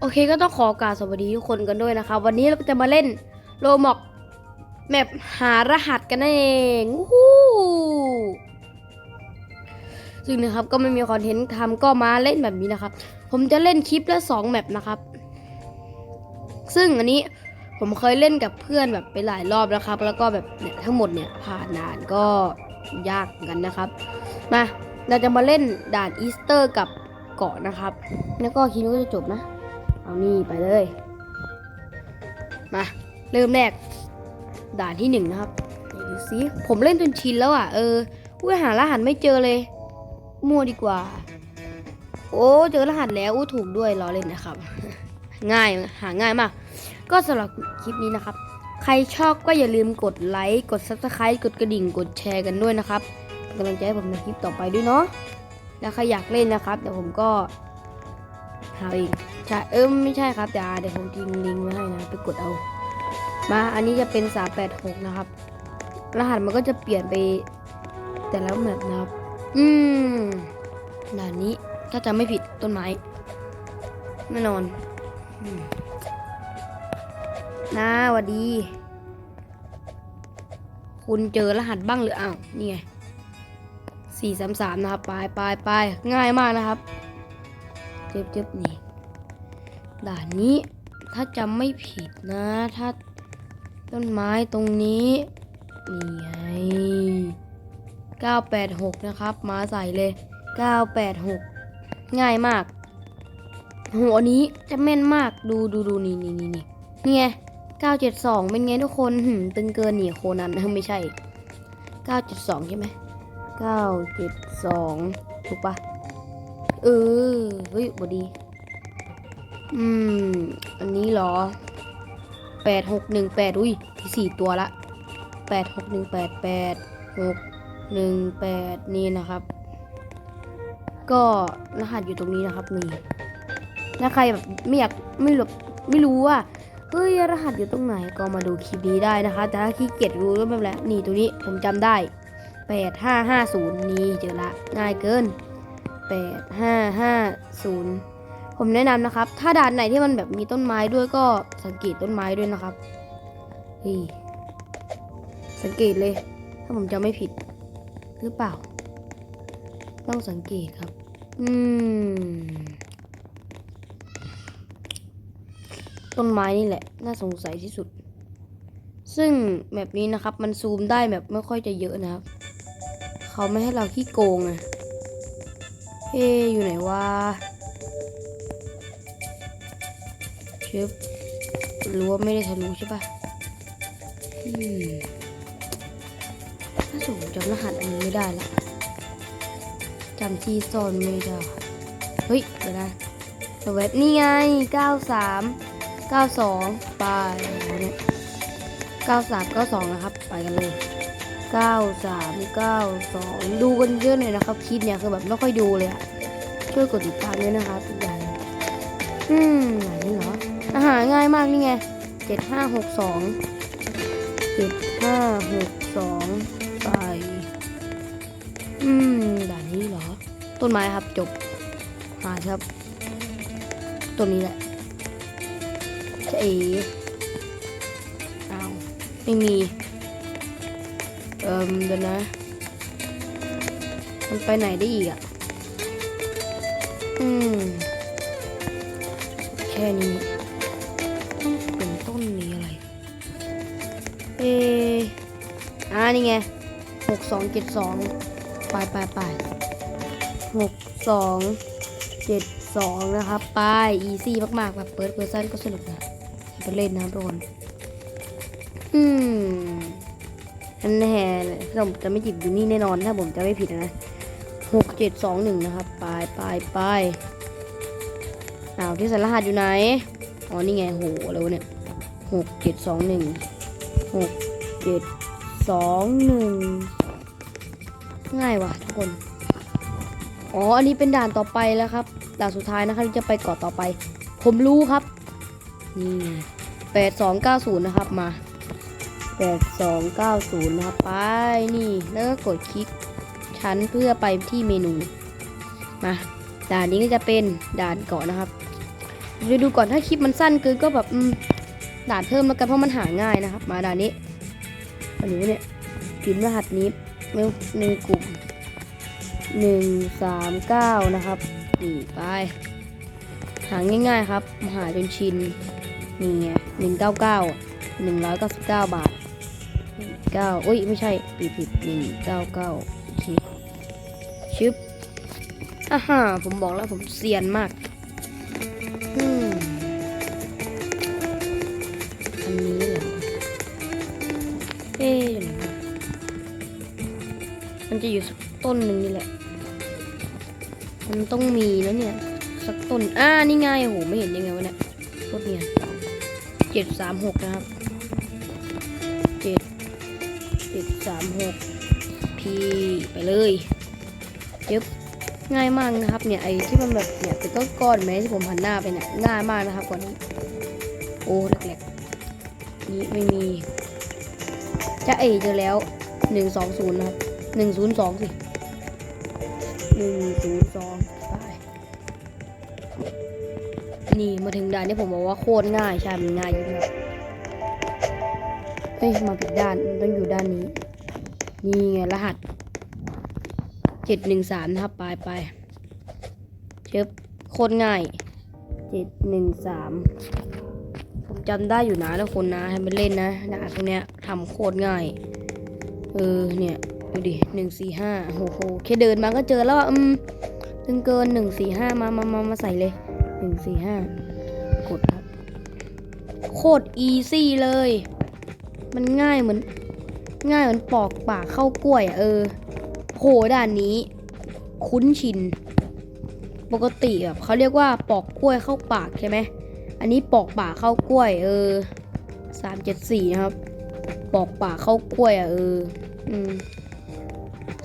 โอเคก็ต้องขอกราบสวัสดีทุกคนกันด้วยนะครับวันนี้เราจะมาเล่นโรบอกแมปหารหัสกันนั่นเองวู้ซึ่งนะครับก็ไม่มีคอนเทนต์ทำก็มาเล่นแบบนี้นะครับ ผมจะเล่นคลิปละสองแมปนะครับ ซึ่งอันนี้ผมเคยเล่นกับเพื่อนแบบไปหลายรอบแล้วครับ แล้วก็แบบเนี่ยทั้งหมดเนี่ยผ่านด่านก็ยากเหมือนกันนะครับ มาเราจะมาเล่นด่านอีสเตอร์กับเกาะนะครับ แล้วก็คลิปนี้ก็จะจบนะ เอานี่ไปเลย มา เริ่มแรก ด่านที่หนึ่งนะครับดูซิผมเล่นจนชินแล้วอะ เอออุ้ยหารหัสไม่เจอเลย มั่วดีกว่า โอ้เจอรหัสแล้วอู้ถูกด้วยรอเล่นนะครับ ง่ายหาง่ายมาก ก็สำหรับคลิปนี้นะครับ ใครชอบก็อย่าลืมกดไลค์กด subscribe กดกระดิ่งกดแชร์กันด้วยนะครับกำลังใจให้ผมในคลิปต่อไปด้วยเนาะแล้วใครอยากเล่นนะครับเดี๋ยวผมก็หาเอง ใช่เออไม่ใช่ครับเดี๋ยวเดี๋ยวผมทิ้งลิงก์ไว้ให้นะไปกดเอา มาอันนี้จะเป็น 386 นะครับ รหัสมันก็จะเปลี่ยนไป แต่และแมปนะครับ อืมด่านนี้ถ้าจะไม่ผิดต้นไม้แน่นอนอน้าหวัดดี คุณเจอรหัสบ้างหรืออ้าวนี่ไงสี่สามสามนะครับ ไปไปไปง่ายมากนะครับเจ็บเจ็บนี่ ด่านนี้ ถ้าจำไม่ผิดนะ ถ้าต้นไม้ตรงนี้ นี่ไง 986 นะครับ มาใส่เลย 986 ง่ายมากโหอันนี้จะแม่นมากดูดูดูนี่นี่นี่นี่นี่ไง972 เป็นไงทุกคนหึมตึงเกินนี่โคนันไม่ใช่ 972 ใช่ไหมเก้าเจ็ดสองถูกปะเออ เฮ้ยบดี อืม อันนี้เหรอแปดหกหนึ่งแปดอุ้ยที่สี่ตัวละแปดหกหนึ่งแปดแปดหกหนึ่งแปดนี่นะครับ ก็รหัสอยู่ตรงนี้นะครับนี่ถ้าใครแบบไม่อยากไม่รู้ไม่รู้ว่าเฮ้ยรหัสอยู่ตรงไหนก็มาดูคลิปนี้ได้นะคะ แต่ถ้าขี้เกียจรู้ก็ไม่เป็นไรนี่ตัวนี้ผมจำได้แปดห้าห้าศูนย์นี่เจอละง่ายเกินแปดห้าห้าศูนย์ ผมแนะนำนะครับ ถ้าด่านไหนที่มันแบบมีต้นไม้ด้วยก็สังเกตต้นไม้ด้วยนะครับเฮ้สังเกตเลย ถ้าผมจำไม่ผิด หรือเปล่า ต้องสังเกตครับ อืม ต้นไม้นี่แหละ น่าสงสัยที่สุด ซึ่งแบบนี้นะครับ มันซูมได้แบบไม่ค่อยจะเยอะนะครับ เขาไม่ให้เราขี้โกงอะเฮ้อยู่ไหนวะ ชึบรู้ว่าไม่ได้ทะลุใช่ปะถ้าสูงจำรหัสอันนี้ไม่ได้ละจำที่ซ่อนไม่ได้ เฮ้ย เดี๋ยวนะเว็บนี่ไง 93 92 ไปเนี่ย93 92 นะครับ ไปกันเลยเก้าสามเก้าสองดูกันเยอะหน่อยนะครับ คลิปเนี่ยคือแบบไม่ค่อยดูเลยอะช่วยกดติดตามด้วยนะครับทุกอย่างอืมไหนเหรอ อาหารง่ายมากนี่ไงเจ็ดห้าหกสองเจ็ดห้าหกสองไป อืมด่านนี้เหรอ ต้นไม้ครับจบหาครับต้นนี้แหละเอ๋อ้าไม่มี เอิมเดี๋ยวนะ มันไปไหนได้อีกอะ อืม แค่นี้ นี่ไงหกสองเจ็ดสองไปไปไปหกสองเจ็ดสองนะครับไปอีซี่มากๆแบบเปิดเปิดสั้นก็สนุกนะไปเล่นนะทุกคนอืมอันแน่เลยผมจะไม่จิบอยู่นี่แน่นอนถ้าผมจะไม่ผิดนะหกเจ็ดสองหนึ่งนะครับไปไปไปอ้าวที่สารหัสอยู่ไหนอ๋อนี่ไงโหอะไรวะเนี่ยหกเจ็ดสองหนึ่งหกเจ็ด สองหนึ่งง่ายว่ะทุกคน อ๋อ อันนี้เป็นด่านต่อไปแล้วครับ ด่านสุดท้ายนะครับที่จะไปเกาะต่อไป ผมรู้ครับ นี่แปดสองเก้าศูนย์นะครับมา8290นะครับ ไปนี่แล้วก็กดคลิกชั้นเพื่อไปที่เมนู มา ด่านนี้ก็จะเป็นด่านเกาะนะครับจะดูก่อนถ้าคลิปมันสั้นเกินก็แบบด่านเพิ่มแล้วกันเพราะมันหาง่ายนะครับ มาด่านนี้ อันนี้เนี่ยพิมพ์รหัสนี้ในในกลุ่มหนึ่งสามเก้านะครับนี่ไปหาง่ายๆครับหาจนชินนี่ไงหนึ่งเก้าเก้าหนึ่งร้อยเก้าสิบเก้าบาทเก้าอุ้ยไม่ใช่ผิดผิดหนึ่งเก้าเก้าโอเคชึบอ่าฮ่าผมบอกแล้วผมเซียนมาก จะอยู่สักต้นหนึ่งนี่แหละ มันต้องมีแล้วเนี่ย สักต้น อ่า นี่ไงโอ้โห ไม่เห็นยังไงวะเนี่ยรถเนี่ยเจ็ดสามหกนะครับเจ็ดเจ็ดสามหกพีไปเลยเจ็บง่ายมากนะครับ เนี่ยไอ้ที่มันแบบเนี่ยเป็นก้อนๆไหมที่ผมหันหน้าไปเนี่ยง่ายมากนะครับก่อนนี้ โอ้แหลกๆนี่ไม่มีจะเอเจอแล้วหนึ่งสองศูนย์นะครับ หนึ่งศูนย์สองสิหนึ่งศูนย์สองไปนี่มาถึงด่านนี้ผมบอกว่าโคตรง่ายใช่มันง่ายอยู่ครับเฮ้ยมาผิดด้านมันต้องอยู่ด้านนี้ นี่ไงรหัสเจ็ดหนึ่งสามนะครับไปไปเชิบโคตรง่ายเจ็ดหนึ่งสามผมจำได้อยู่นะทุกคนนะให้ไปเล่นนะด่านพวกเนี้ยทำโคตรง่าย เออเนี่ย ดูดิหนึ่งสี่ห้าโหโหแค่เดินมาก็เจอแล้วอะอืมตึงเกินหนึ่งสี่ห้ามามามามาใส่เลยหนึ่งสี่ห้ากดครับโคตรอีซี่เลย มันง่ายเหมือน ง่ายเหมือนปอกปากเข้ากล้วยอะเออโหด่านนี้ คุ้นชิน ปกติแบบเขาเรียกว่าปอกกล้วยเข้าปากใช่ไหมอันนี้ปอกปากเข้ากล้วย เออสามเจ็ดสี่นะครับ ปอกปากเข้ากล้วยอะเออ อืม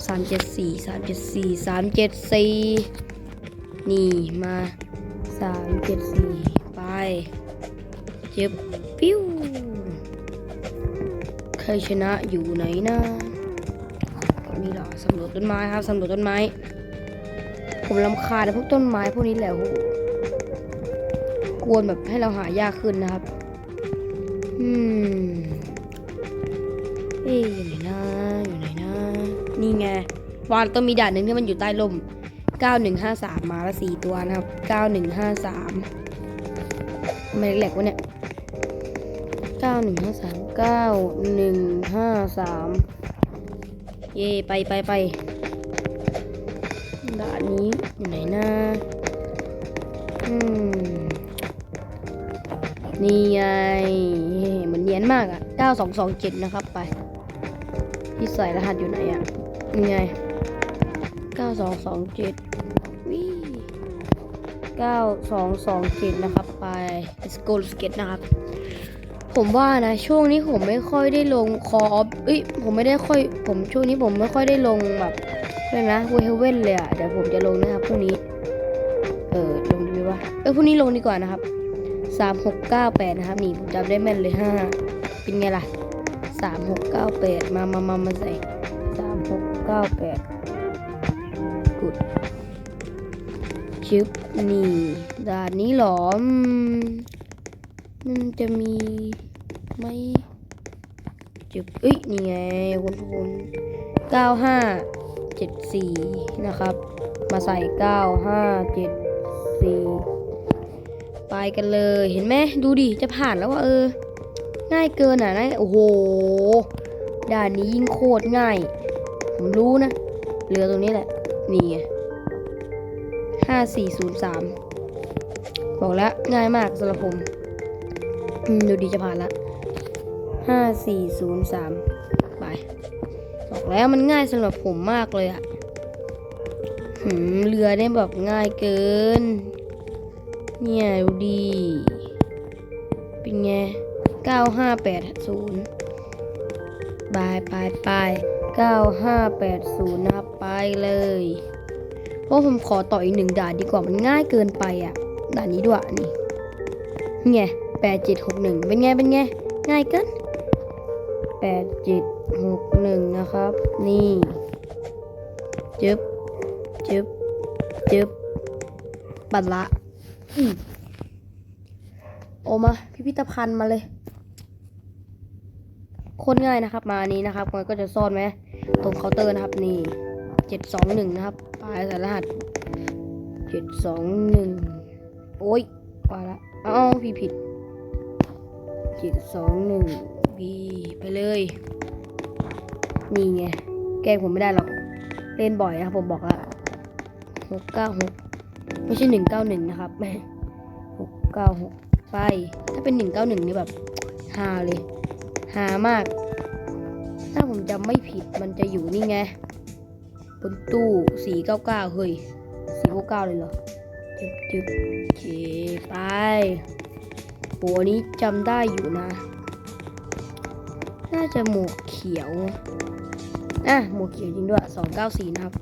สามเจ็ดสี่สามเจ็ดสี่สามเจ็ดสี่นี่มาสามเจ็ดสี่ไปเจ็บปิ้วใครชนะอยู่ไหนนะนี่เหรอสำรวจต้นไม้ครับสำรวจต้นไม้ ผมลำคาญไอ้พวกต้นไม้พวกนี้แหละโหกวนแบบให้เราหายากขึ้นนะครับ อืม เอ๊ะอยู่ไหนนะอยู่ไหนนะ นี่ไงวานต้องมีด่านหนึ่งที่มันอยู่ใต้ลม9153 มาละสี่ตัวนะครับ 9153ทำไมแหลกๆวะเนี่ย 9153 9153 เย่ไปไปไปด่านนี้อยู่ไหนนะอืม นี่ไงเฮ้เหมือนเนียนมากอะ9227 นะครับไป ที่ใส่รหัสอยู่ไหนอะ นี่ไง9227วิ9227นะครับไป let's go let's get นะครับ ผมว่านะช่วงนี้ผมไม่ค่อยได้ลงคออฟเอ้ยผมไม่ได้ค่อยผมช่วงนี้ผมไม่ค่อยได้ลงแบบเลยนะเวเฮเว่นเลยอะเดี๋ยวผมจะลงนะครับพรุ่งนี้ เออลงดีไหมวะเออพรุ่งนี้ลงดีกว่านะครับสามหกเก้าแปดนะครับนี่ผมจำได้แม่นเลยห้าเป็นไงล่ะสามหกเก้าแปดมามามามาใส่ เก้าแปดกุดชึบนี่ด่านนี้หรอมมันจะมีไหมจึบเอ้ยนี่ไงคุณคุณเก้าห้าเจ็ดสี่นะครับ มาใส่เก้าห้าเจ็ดสี่ไปกันเลยเห็นไหมดูดิจะผ่านแล้วว่าเออ ง่ายเกินอะนะโอ้โหด่านนี้ยิ่งโคตรง่าย ผมรู้นะ เรือตรงนี้แหละ นี่ไงห้าสี่ศูนย์สามบอกแล้วง่ายมากสำหรับผมดูดีจะผ่านละห้าสี่ศูนย์สามไป บอกแล้วมันง่ายสำหรับผมมากเลยอะเรือได้แบบง่ายเกิน เนี่ยดูดี เป็นไงเก้าห้าแปดศูนย์ บายไปไปเก้าห้าแปดศูนย์นะไปเลย เพราะผมขอต่ออีกหนึ่งด่านดีกว่ามันง่ายเกินไปอะ ด่านนี้ด้วยนี่นี่ไงแปดเจ็ดหกหนึ่งเป็นไงเป็นไง ง่ายเกินแปดเจ็ดหกหนึ่งนะครับ นี่จึ๊บจึ๊บจึ๊บปัดละโอมา พิพิธภัณฑ์มาเลย โคตรง่ายนะครับ มานี้นะครับมันก็จะซ่อนไหมตรงเคาน์เตอร์นะครับ นี่เจ็ดสองหนึ่งนะครับปลายสายรหัสเจ็ดสองหนึ่งโอ้ยว่าละเอ้าพี่ผิดเจ็ดสองหนึ่งบีไปเลย นี่ไง แกล้งผมไม่ได้หรอก เล่นบ่อยนะครับผมบอกล้วหกเก้าหกไม่ใช่หนึ่งเก้าหนึ่งนะครับแม่หกเก้าหกไป ถ้าเป็นหนึ่งเก้าหนึ่งนี่แบบฮาเลย หามาก ถ้าผมจำไม่ผิดมันจะอยู่นี่ไง บนตู้สีเก้าเก้าเฮ้ยสีเก้าเก้าเลยเหรอจึ๊บจึ๊บเคไปโหนี้จำได้อยู่นะ น่าจะหมวกเขียวอะหมวกเขียวจริงด้วยสองเก้าสี่นะครับ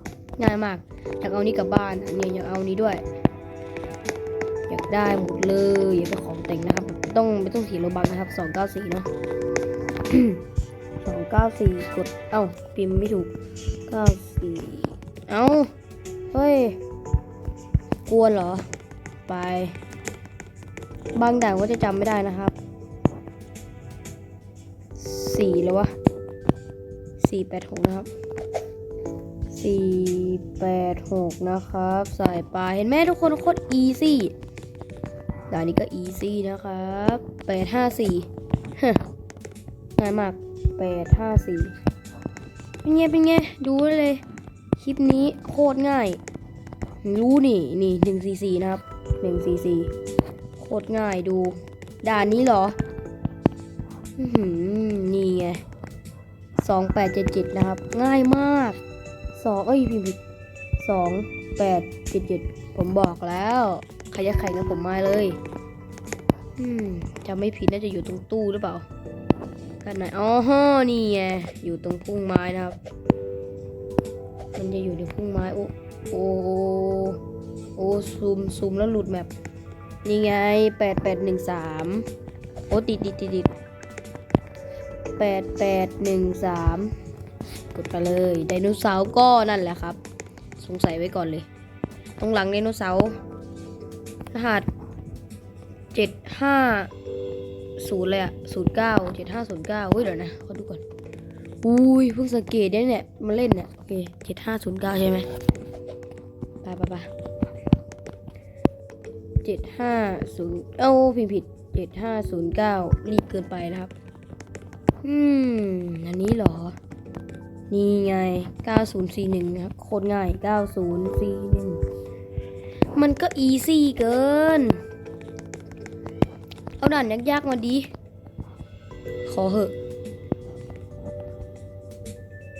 ง่ายมาก อยากเอานี้กลับบ้านอันนี้อยากเอานี้ด้วย อยากได้หมดเลยอยากเป็นของแต่งนะครับ ต้องไม่ต้องเสียโลบังนะครับสองเก้าสี่เนาะ สองเก้าสี่กด เอ้า พิมพ์ไม่ถูกเก้าสี่เอ้า เฮ้ยกวนเหรอ ไป บางด่านก็จะจำไม่ได้นะครับ สี่แล้ววะสี่แปดหกนะครับสี่แปดหกนะครับสายปลาเห็นไหมทุกคนโคตรอีซี่ด่านนี้ก็อีซี่นะครับแปดห้าสี่ ง่ายมากแปดห้าสี่เป็นไง เป็นไง ดูเลย คลิปนี้โคตรง่าย รู้นี่ นี่หนึ่งสี่สี่นะครับหนึ่งสี่สี่โคตรง่ายดู ด่านนี้เหรออืนี่ไงสองแปดเจ็ดเจ็ดนะครับ ง่ายมากสองเอ้ยพิมพ์ผิดสองแปดเจ็ดเจ็ดผมบอกแล้วใครจะแข่กับผมมาเลย อืมจำไม่ผิดน่าจะอยู่ตรงตู้หรือเปล่า กันไหนอ๋อนี่ไงอยู่ตรงพุ่งไม้นะครับ มันจะอยู่ในพุ่งไม้โอ้โอ้โอ้ซูมซูมแล้วหลุดแมปนี่ไงแปดแปดหนึ่งสามโอ้ติดติดติดติดแปดแปดหนึ่งสามกดไปเลยไดโนเสาร์ก็นั่นแหละครับ สงสัยไว้ก่อนเลย ตรงหลังไดโนเสาร์รหัสเจ็ดห้า ศูนย์เลยอะศูนย์เก้าเจ็ดห้าศูนย์เก้าเฮ้ยเดี๋ยวนะขอดูก่อนอุ้ยเพิ่งสังเกตได้เนี่ยมาเล่นเนี่ยโอเคเจ็ดห้าศูนย์เก้าใช่ไหมไปไปไปเจ็ดห้าศูนย์เอ้าพิมพ์ผิดเจ็ดห้าศูนย์เก้ารีบเกินไปนะครับ อืม อันนี้เหรอ นี่ไง9041นะครับโคตรง่าย9041มันก็อีซี่เกิน เอาด่านยากๆมาดี ขอเหอะ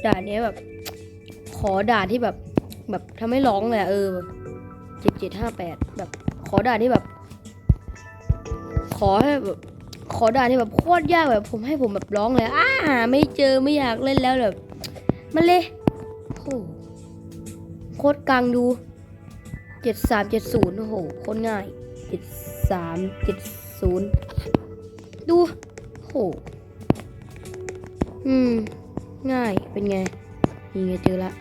ด่านนี้แบบ ขอด่านที่แบบ แบบทำให้ร้องเลยอะเออเจ็ดเจ็ดห้าแปดแบบ ขอด่านที่แบบ ขอให้แบบ ขอด่านที่แบบโคตรยากแบบ ผมให้ผมแบบร้องเลยอ้าไม่เจอไม่อยากเล่นแล้วแบบมันเลยโอ้โหโคตรกังดูเจ็ดสามเจ็ดศูนย์โอ้โหโคตรง่ายเจ็ดสามเจ็ด ศูนย์ดูโหอืม ง่ายเป็นไง นี่ไงเจอละ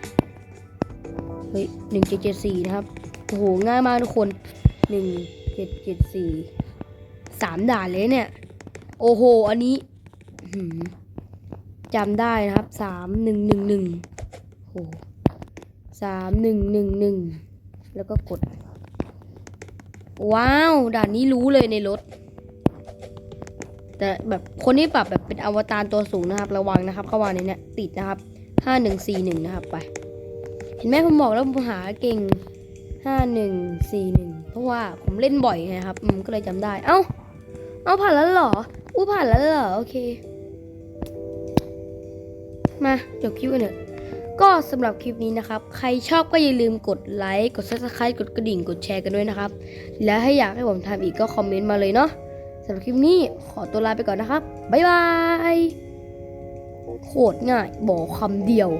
เฮ้ยหนึ่งเจ็ดเจ็ดสี่นะครับ โอ้โห ง่ายมากทุกคนหนึ่งเจ็ดเจ็ดสี่สามด่านเลยเนี่ย โอ้โห อันนี้จำได้นะครับสามหนึ่งหนึ่งหนึ่งโอ้สามหนึ่งหนึ่งหนึ่งแล้วก็กด ว้าว ด่านนี้รู้เลยในรถ แต่แบบคนที่ปรับแบบเป็นอวตารตัวสูงนะครับ ระวังนะครับเข้ามาในเนี้ยติดนะครับห้าหนึ่งสี่หนึ่งนะครับไป เห็นไหมผมบอกแล้วผมหาเก่งห้าหนึ่งสี่หนึ่งเพราะว่าผมเล่นบ่อยไงครับอืมก็เลยจำได้ เอ้า เอาผ่านแล้วเหรออู้ผ่านแล้วเหรอโอเค มาจบคลิปกันเถอะก็สำหรับคลิปนี้นะครับ ใครชอบก็อย่าลืมกดไลค์ กด subscribe กดกระดิ่ง กดแชร์กันด้วยนะครับ และถ้าอยากให้ผมทำอีกก็คอมเมนต์มาเลยเนาะ สำหรับคลิปนี้ขอตัวลาไปก่อนนะครับ บ๊ายบาย โคตรง่าย บอกคำเดียว